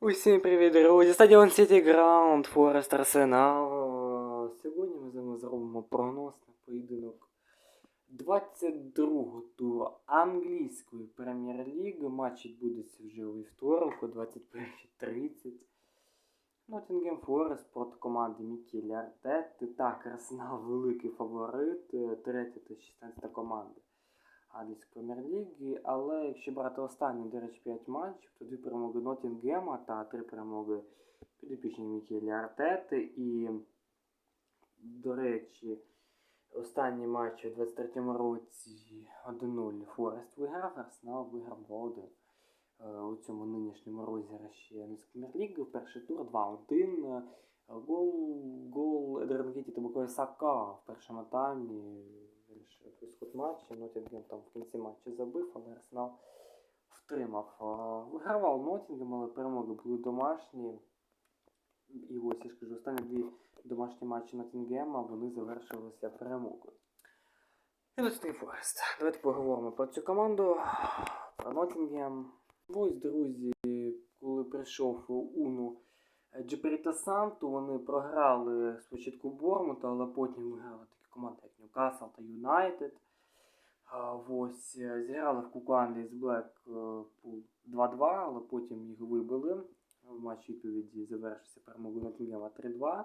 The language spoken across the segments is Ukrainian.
Усім привіт, друзі! Стадіон Сіті Граунд, Форест Арсенал. Сьогодні ми з вами зробимо прогноз на поєдинок 22-го туру англійської прем'єр-ліги. Матч відбудеться вже у вівторок о 21.30. Ноттінгем Форест проти команди Мікелі Артети. Так, Арсенал великий фаворит, третя та 16 команда англійської прем'єр-ліги. Але якщо брати останні, до речі, 5 матчів, то дві перемоги Ноттінгема та три перемоги підопічні Мікелі Артети. І, до речі, останні матчі у 23-му році 1-0 Форест виграв, Арсенал виграв 2-1. Е, У цьому нинішньому розіграші англійської прем'єр-ліги. Перший тур 2-1. Е, Гол, гол Едернгіті та Букою Сака в першому таймі ісход матчу. Ноттінгем там в кінці матчу забив, але Арсенал втримав. Вигравав Ноттінгем, але перемоги були домашні. І ось я ж кажу, останні дві домашні матчі Ноттінгема вони завершилися перемогою. І Ноттінгем Форест. Давайте поговоримо про цю команду, про Ноттінгем. Ось, друзі, коли прийшов Уну Джеперіта Санту, вони програли спочатку Бормута, але потім виграли такі команди, як Ньюкасл та Юнайтед. Ось е, зіграли в Куку Англії з Блекпул 2-2, але потім їх вибили. В матчі відповіді завершився перемогою Ноттінгема 3-2.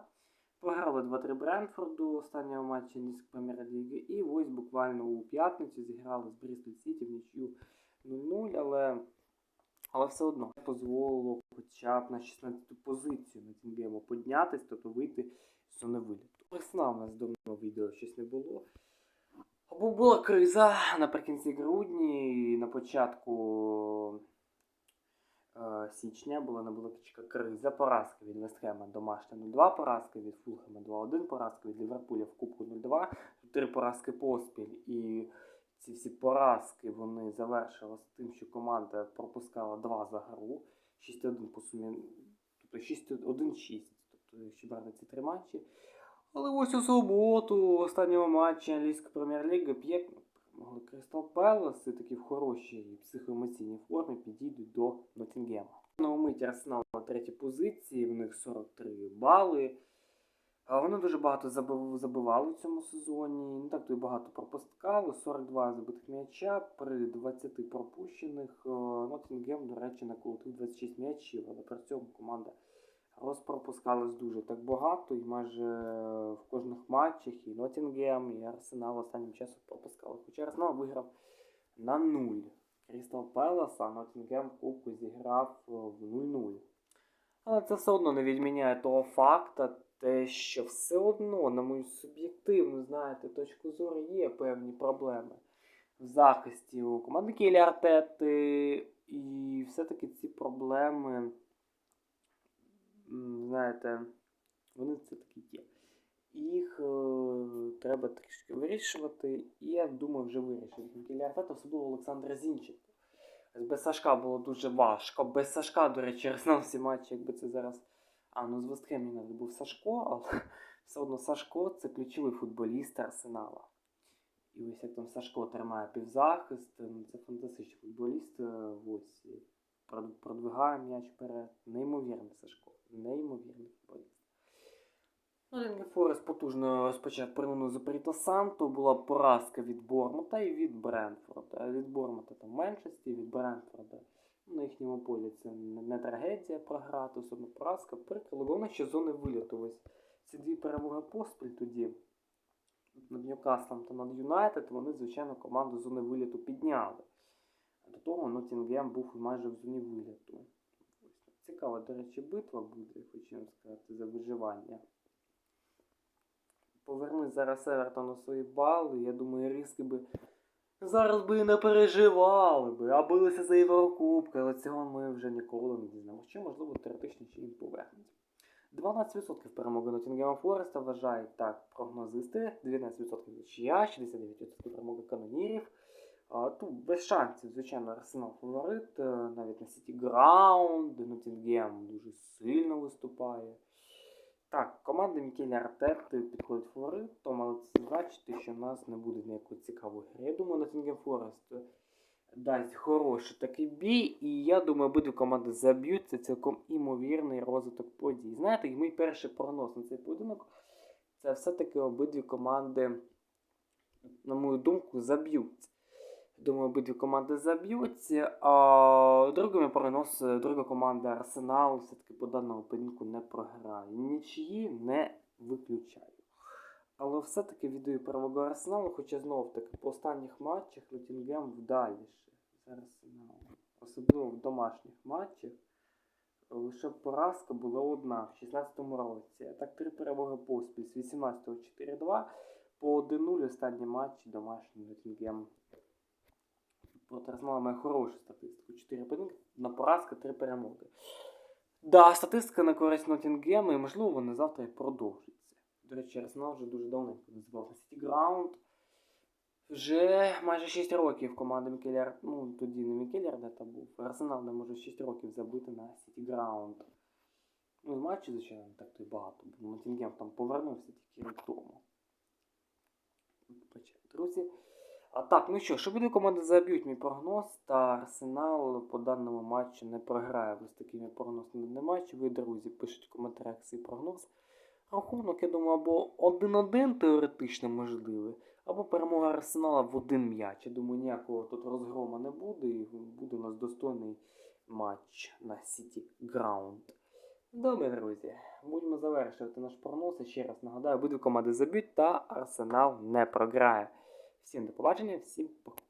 Програли 2-3 Брентфорду останнього матчі англійської прем'єр-ліги. І ось буквально у п'ятницю зіграли з Брістоль Сіті в нічю 0-0, але, але все одно дозволило хоча б на 16-ту позицію Ноттінгему піднятись, тобто вийти з зони виліту. Весна в нас давно відео щось не було. Була криза наприкінці грудні, і на початку е, січня була невеличка криза. Поразка від Вестхема домашня 0-2 поразки, від Фулхема 2-1 поразка, від Ліверпуля в Кубку 0-2, три поразки поспіль. І ці всі поразки вони завершилися тим, що команда пропускала два за гру. 6-1 по сумі, тобто 6-1-6, тобто якщо брати ці три матчі. Але ось у суботу, в останньому матчі англійської прем'єр-ліги 5 перемогли Кристал Пелес, і такі в хорошій психоемоційній формі підійдуть до Ноттінгема. На умиті Арсенал на третій позиції, в них 43 бали. А Вони дуже багато забивали в цьому сезоні. Не так то й багато пропускали. 42 забитих м'яча при 20 пропущених. Е, Ноттінгем, до речі, наколотив 26 м'ячів, але при цьому команда розпропускалась дуже так багато, і майже в кожних матчах і Ноттінгем, і Арсенал останнім часом пропускали. Хоча Арсенал виграв на 0. Крістал Пелас, а Ноттінгем кубку зіграв е, в 0-0. Але це все одно не відміняє того факта, те, що все одно, на мою суб'єктивну, знаєте, точку зору, є певні проблеми в захисті у команди Кілі Артети. І все-таки ці проблеми, знаєте, вони все-таки є. Їх е, треба трішки вирішувати, і я думаю, вже вирішить. Кілі Артета, особливо Олександра Зінченко. Без Сашка було дуже важко. Без Сашка, до речі, Арсенал всі матчі, якби це зараз. А, ну з Вестхем не був Сашко, але все одно Сашко це ключовий футболіст Арсенала. І ось як там Сашко тримає півзахист, це фантастичний футболіст. е, Ось продвигає м'яч вперед. Неймовірний Сашко. Неймовірний футболіст. Форест потужно розпочав первину з Періто Санто. Була поразка від Бормута і від Брентфорда. Від Бормута там меншості, від Брентфорда на їхньому полі це не, трагедія програти, особливо поразка. Прикро, головне, що зони виліту. Ось ці дві перемоги поспіль тоді над Ньюкаслом та над Юнайтед, вони, звичайно, команду зони виліту підняли. До того Ноттінгем був майже в зоні виліту. Цікава, до речі, битва буде, хочу вам сказати, за виживання. Поверни зараз Евертон у свої бали. Я думаю, різки би зараз би і не переживали би, а билися за Єврокубки, але цього ми вже ніколи не дізнаємося. Чи, можливо, теоретично ще їм повернеться. 12% перемоги Ноттінгема Фореста вважають так прогнозисти, 19% нічия, 69% перемоги канонірів. Тут без шансів, звичайно, Арсенал фаворит, е, навіть на Сіті Граунд, Ноттінгем дуже сильно виступає. Так, команда Мікеля Артети підходить фаворитом, але це значить, що в нас не буде ніякої цікавої гри. Я думаю, Ноттінгем Форест дасть хороший такий бій, і я думаю, обидві команди заб'ють. Це цілком імовірний розвиток подій. Знаєте, мій перший прогноз на цей поєдинок це все-таки обидві команди, на мою думку, заб'ють. Думаю, обидві команди заб'ються. А прогноз, е, друга команда Арсенал все-таки по даному поєдинку не програє. Нічиї не виключаю. Але все-таки віддаю перевагу Арсеналу, хоча знов таки по останніх матчах Лотінгем вдаліше з Арсеналом. Особливо в домашніх матчах. Лише поразка була одна в 16-му році. А так три перемоги поспіль з 18-го 4-2 по 1-0 останні матчі домашній Лотінгем. Проти Арсенала має хорошу статистику. 4 поєдинки, на поразка, 3 перемоги. Да, статистика на користь Нотінгема, і можливо вони завтра і продовжаться. До речі, Арсенал вже дуже давно називався City Ground. Вже майже 6 років команда Мікелі ну тоді не Мікелі Ардета був. Арсенал не може 6 років забити на City Ground. Ну і матчі, звичайно, не так то й багато, бо Нотінгем там повернувся тільки рік тому. Друзі. А так, ну що, що буде команди заб'ють мій прогноз, та Арсенал по даному матчу не програє. Ось такий мій прогноз на матч. Ви, друзі, пишіть в коментарях свій прогноз. Рахунок, я думаю, або 1-1 теоретично можливий, або перемога Арсенала в один м'яч. Я думаю, ніякого тут розгрома не буде, і буде у нас достойний матч на City Ground. Добре, друзі, будемо завершувати наш прогноз. Ще раз нагадаю, обидві команди заб'ють та Арсенал не програє. Всім до побачення, всім пока.